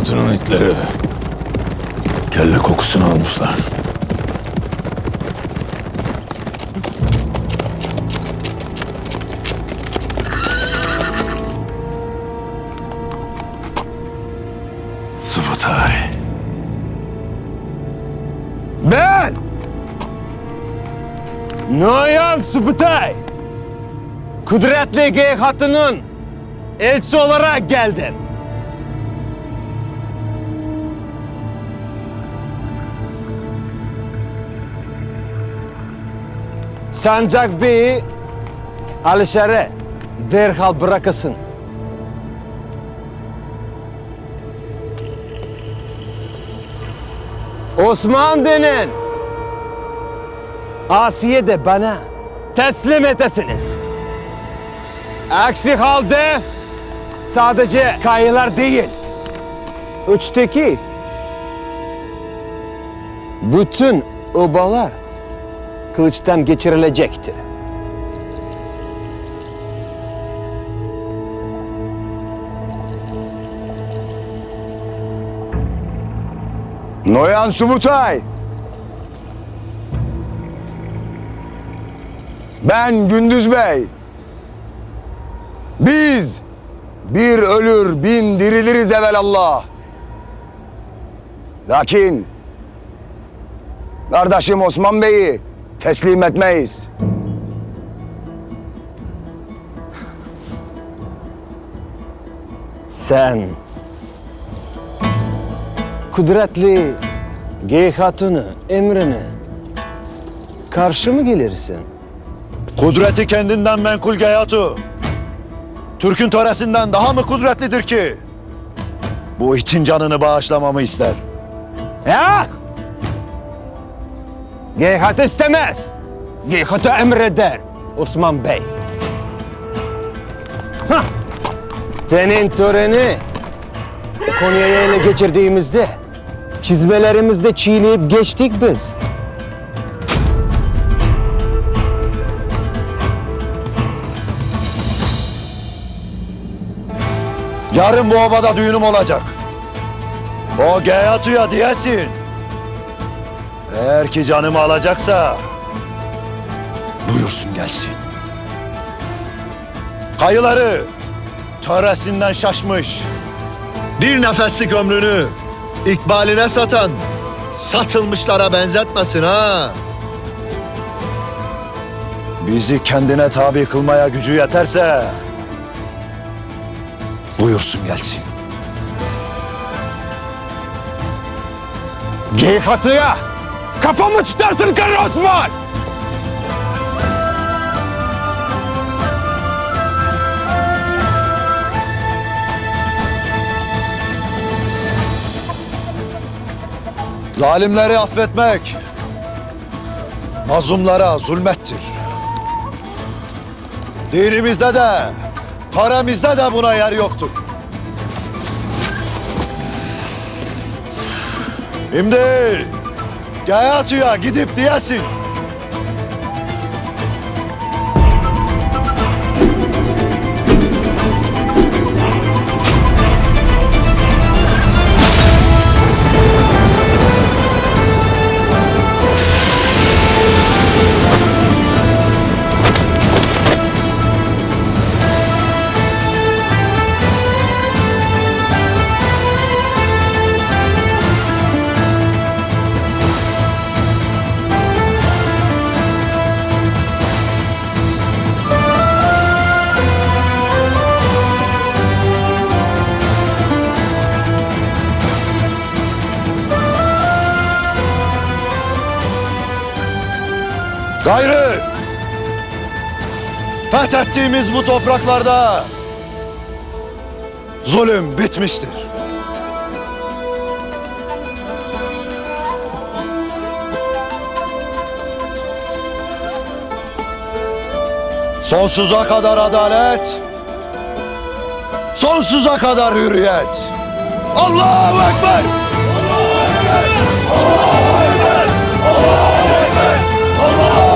Gey Hatun'un itleri kelle kokusunu almışlar. Sıfatay. Ben! Noyan Sıpıtay! Kudretli Geyik Hatı'nın elçisi olarak geldim. Sancak Bey'i Alişer'e derhal bırakasın. Osman denen Asiye de bana teslim etesiniz. Aksi halde sadece kayılar değil, uçtaki bütün obalar kılıçtan geçirilecektir. Noyan Subutay. Ben Gündüz Bey. Biz bir ölür bin diriliriz evelallah. Lakin kardeşim Osman Bey'i teslim etmeyiz. Sen kudretli Geyik Hatun'u emrine karşı mı gelirsin? Kudreti kendinden menkul Geyatu. Türk'ün töresinden daha mı kudretlidir ki? Bu itin canını bağışlamamı ister. Yok! Geyhat istemez. Geyhat'ı emreder Osman Bey. Hah! Senin töreni Konya'ya ele geçirdiğimizde çizmelerimizde çiğneyip geçtik biz. Yarın bu obada düğünüm olacak. O Geyatu'ya diyesin. Eğer ki canımı alacaksa buyursun gelsin. Kayıları töresinden şaşmış. Bir nefeslik ömrünü ikbaline satan satılmışlara benzetmesin ha. Bizi kendine tabi kılmaya gücü yeterse buyursun gelsin. Geyhat'ıya kafamı tutarsın Kara Osman! Zalimleri affetmek mazlumlara zulmettir. Dinimizde de, töremizde de buna yer yoktur. Şimdi Gayatu'ya gidip diyesin. Gayrı fethettiğimiz bu topraklarda zulüm bitmiştir. Sonsuza kadar adalet, sonsuza kadar hürriyet. Allahu Ekber! Allahu Ekber! Allahu Ekber! Allahu Ekber!